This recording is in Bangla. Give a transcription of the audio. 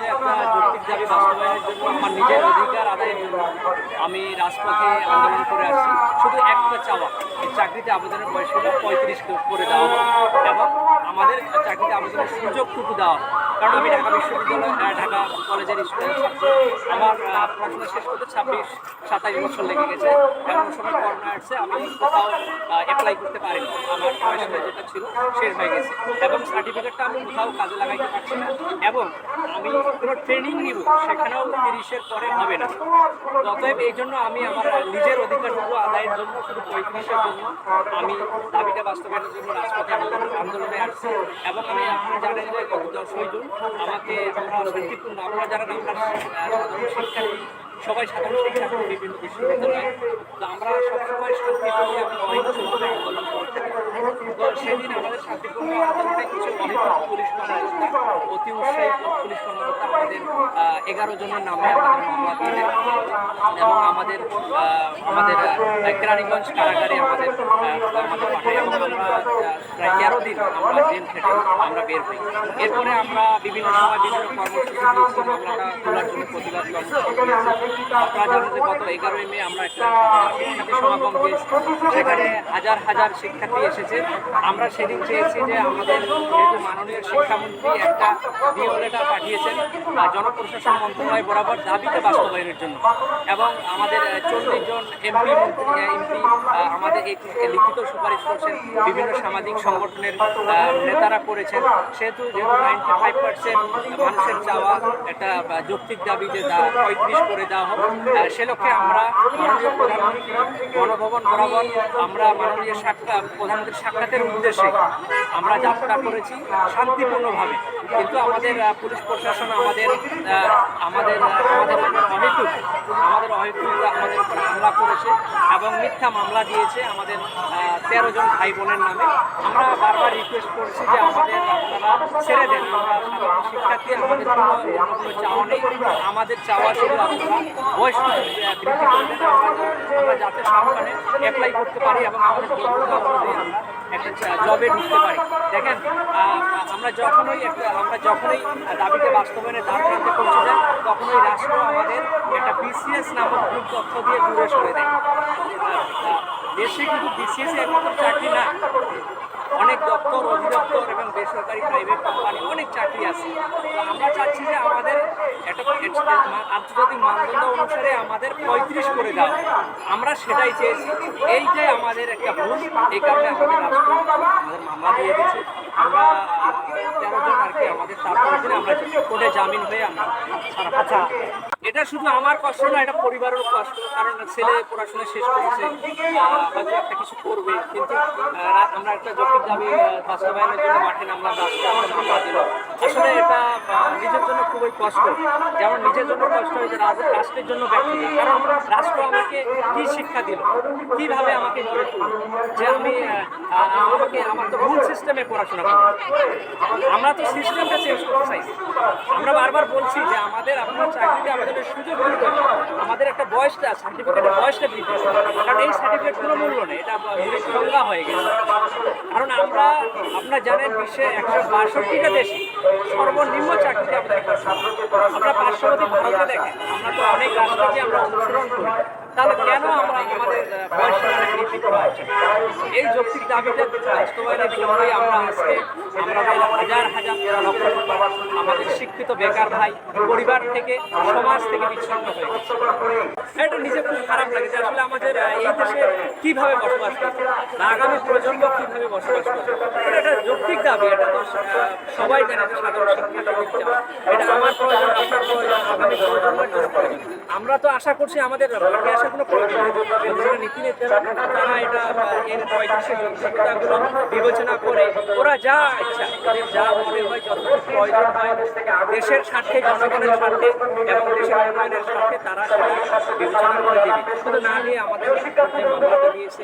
যে একটা যৌক্তিক দাবি বাস্তবায়নের জন্য আমার নিজের অধিকার আদায়ের জন্য আমি রাজপথে আন্দোলন করে আসছি। শুধু একটা চাওয়া চাকরিতে আবেদনের বয়স হলো পঁয়ত্রিশ করে দেওয়া এবং আমাদের চাকরিতে আবেদনের সুযোগটুকু দেওয়া কারণ আমি ঢাকা বিশ্ববিদ্যালয় ঢাকা কলেজের স্টুডেন্ট আমার পড়াশোনা শেষ করতে ছাব্বিশ, সাতাইশ বছর লেগে গেছে। এমন সময় করোনা আসছে, আমি কোথাও অ্যাপ্লাই করতে পারিনি। আমার পড়াশোনা যেটা ছিল, শেষ হয়ে গেছে। এবং সার্টিফিকেটটা আমি কোথাও কাজে লাগাইতে পারছি না। এবং আমি কোনো ট্রেনিং নিব, সেখানেও তিরিশের পরে হবে না। অতএব এই জন্য আমি আমার নিজের অধিকারটুকু আদায়ের জন্য, শুধু পঁয়ত্রিশের জন্য আমি দাবিটা বাস্তবায়নের জন্য রাজপথে আন্দোলনে আসছি। এবং আমি আপনারা জানেন যে দশই জুন আমাকে শান্তিপূর্ণ আমরা যারা সবাই সাধারণ তো আমরা সবসময় সেদিন আমাদের কিছু পুলিশ অতি পুলিশ আমাদের এগারো জনের নামে আমাদের মামলা দেন এবং আমাদের আহ, আমাদের কেরানীগঞ্জ কারাগারে আমাদের প্রায় তেরো দিন আমরা জেল খেটে আমরা বের হই। এরপরে আমরা বিভিন্ন সময় বিভিন্ন কর্মসূচি দিয়েছি জন্য প্রতিবাদ কর্মসূচি আপনারা জানেন যে গত এগারোই মে আমরা একটা শিক্ষার্থী সমাগম দিয়েছি সেখানে হাজার হাজার শিক্ষার্থী এসেছে। আমরা সেদিন চেয়েছি যে আমাদের যেহেতু মাননীয় শিক্ষামন্ত্রী একটা লেটার পাঠিয়েছেন জনপ্রশাসন মন্ত্রণালয় বরাবর দাবিতে বাস্তবায়নের জন্য। এবং আমাদের চল্লিশ জন এমপি মন্ত্রী এমপি আমাদের এই লিখিত সুপারিশ করছেন। বিভিন্ন সামাজিক সংগঠনের নেতারা করেছেন। সেহেতু যেহেতু নাইনটি ফাইভ পার্সেন্ট মানুষের চাওয়া একটা যৌক্তিক দাবি যে পঁয়ত্রিশ করে দেওয়া হোক সে লক্ষ্যে আমরা প্রধানমন্ত্রী গণভবন বরাবর আমরা মাননীয় সাক্ষাৎ প্রধানমন্ত্রীর সাক্ষাতের উদ্দেশ্যে আমরা যাত্রা করেছি শান্তিপূর্ণভাবে। কিন্তু আমাদের পুলিশ প্রশাসন আমাদের আমাদের আমাদের অহেতুক আমাদের অহেতুক আমাদের উপর হামলা করেছে এবং মিথ্যা মামলা দিয়েছে আমাদের তেরো জন ভাই বোনের নামে। আমরা বারবার রিকোয়েস্ট করছি যে আমাদের আপনারা ছেড়ে দেন। আমরা শিক্ষার্থী, আমাদের কোনো চাওয়া নেই। আমাদের চাওয়া শুধু আপনারা আমরা যাতে সামনে অ্যাপ্লাই করতে পারি এবং আমাদের একটা জবে ঢুকতে পারি। দেখেন আমরা যখনই আমরা যখনই দাবিতে বাস্তবায়নের প্রান্তে পৌঁছে যাই, তখনই রাষ্ট্র আমাদের একটা বিসিএস নামক ভুল তথ্য দিয়ে দূরে সরে দেয় দেশে কিন্তু বিসিএস একমাত্র চাকরি না অনেক দপ্তর, অধিদপ্তর এবং বেসরকারি প্রাইভেট কোম্পানি অনেক চাকরি আছে। আমরা চাচ্ছি যে আমাদের একটা আন্তর্জাতিক মানদণ্ড অনুসারে আমাদের পঁয়ত্রিশ করে হোক। আমরা সেটাই চেয়েছি। এইটাই আমাদের একটা ভুল, এই কারণে আমাদের আমাদের মামলা দিয়ে দিয়েছে। আমরা তেরো জন আর কি আমাদের তারপরে আমরা কোর্টে জামিন হয়ে আমরা আচ্ছা এটা শুধু আমার কষ্ট না, এটা পরিবারের কষ্ট, কারণ ছেলে পড়াশোনা শেষ করেছে একটা কিছু করবে, কিন্তু আমরা একটা যৌক্তিক দাবি বাস্তবায়নের জন্য মাঠে নামলাম রাস্তা দিল আসলে এটা নিজের জন্য খুবই কষ্ট। যেমন নিজের জন্য কষ্ট হয়েছে রাষ্ট্রের জন্য ব্যক্তি কারণ রাষ্ট্র আমাকে কি শিক্ষা দিল? কীভাবে আমাকে গড়ে তুলল? যে আমি আমাকে, আমার তো ভুল সিস্টেমে পড়াশোনা করি আমরা তো সিস্টেমটা চেঞ্জ করতে চাইছি আমরা বারবার বলছি যে আমাদের, আপনার চাকরিতে আমাদের সুযোগ দিতে। আমাদের একটা বয়সটা সার্টিফিকেটের বয়সটা করতে কারণ এই সার্টিফিকেট কোনো মূল্য নেই। এটা সংজ্ঞা হয়ে গেছে। কারণ আমরা, আপনারা জানেন বিশ্বে একশো বাষট্টিটা দেশে সর্বনিম্ন চাকরিতে আমাদের আমরা পার্শ্ববর্তী ভারতে দেখেন। আমরা তো অনেক রাষ্ট্রকে আমরা অনুসরণ করি। তাহলে কেন আমরা আমাদের না? এই যৌক্তিক দাবিটা বাস্তবায়নের জন্যই আমরা আজকে আমাদের হাজার হাজার লক্ষ আমাদের শিক্ষিত বেকার ভাই পরিবার থেকে, সমাজ থেকে বিচ্ছিন্ন হয়ে এটা নিজে খুব খারাপ লাগে যে আসলে আমাদের এই দেশে কীভাবে বসবাস করছে আগামী প্রজন্ম কীভাবে বসবাস করছে এটা যৌক্তিক দাবি, এটা তো সবাই জানে যে সাধারণ এটা আমার প্রয়োজন প্রয়োজন, আগামী প্রজন্মের আমরা তো আশা করছি আমাদের কোনো নীতি নেতারা এটা এর বিবেচনা করে ওরা যা ইচ্ছা যা মনে হয় যতটুকু প্রয়োজন হয়, দেশের স্বার্থে, জনগণের স্বার্থে এবং দেশের উন্নয়নের স্বার্থে তারা বিবেচনা করে দেবে শুধু না নিয়ে আমাদের যে।